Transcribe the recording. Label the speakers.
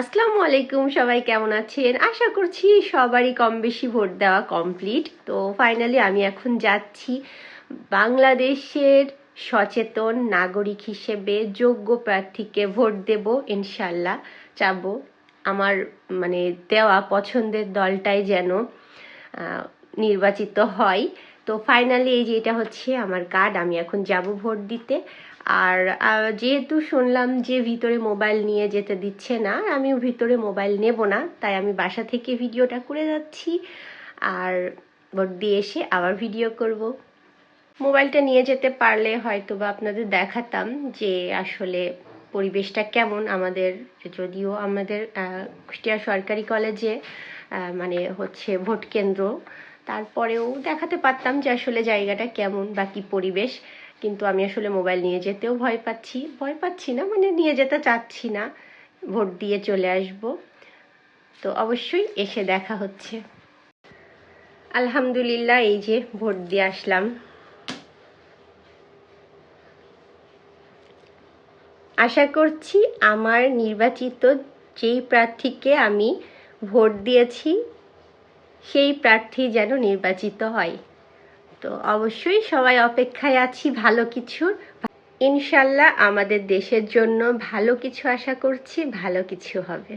Speaker 1: আসসালামু আলাইকুম, সবাই কেমন আছেন? আশা করছি সবারই কম বেশি ভোট দেওয়া কমপ্লিট তো ফাইনালি আমি এখন যাচ্ছি বাংলাদেশের সচেতন নাগরিক হিসেবে যোগ্য প্রার্থীকে ভোট দেব ইনশাল্লাহ চাব আমার মানে দেওয়া পছন্দের দলটাই যেন নির্বাচিত হয়। তো ফাইনালি এই যে এটা হচ্ছে আমার কার্ড আমি এখন যাব ভোট দিতে। আর যেহেতু শুনলাম যে ভিতরে মোবাইল নিয়ে যেতে দিচ্ছে না আমিও ভিতরে মোবাইল নেব না, তাই আমি বাসা থেকে ভিডিওটা করে যাচ্ছি। আর ভোট দিয়ে এসে আবার ভিডিও করব। মোবাইলটা নিয়ে যেতে পারলে হয়তো বা আপনাদের দেখাতাম যে আসলে পরিবেশটা কেমন আমাদের, যদিও আমাদের কুষ্টিয়া সরকারি কলেজে মানে হচ্ছে ভোট কেন্দ্র। তারপরেও দেখাতে পারতাম যে আসলে জায়গাটা কেমন বা কি পরিবেশ। কিন্তু আমি আসলে মোবাইল নিয়ে যেতেও ভয় পাচ্ছি। ভয় পাচ্ছি না মানে নিয়ে যেতে চাচ্ছি না। ভোট দিয়ে চলে আসব। তো অবশ্যই এসে দেখা হচ্ছে। আলহামদুলিল্লাহ, এই যে ভোট দিয়ে আসলাম। আশা করছি আমার নির্বাচিত যেই প্রার্থীকে আমি ভোট দিয়েছি সেই প্রার্থী যেন নির্বাচিত হয়। তো অবশ্যই সবাই অপেক্ষায় আছি ভালো কিছুর ইনশাল্লাহ আমাদের দেশের জন্য ভালো কিছু আশা করছি, ভালো কিছু হবে।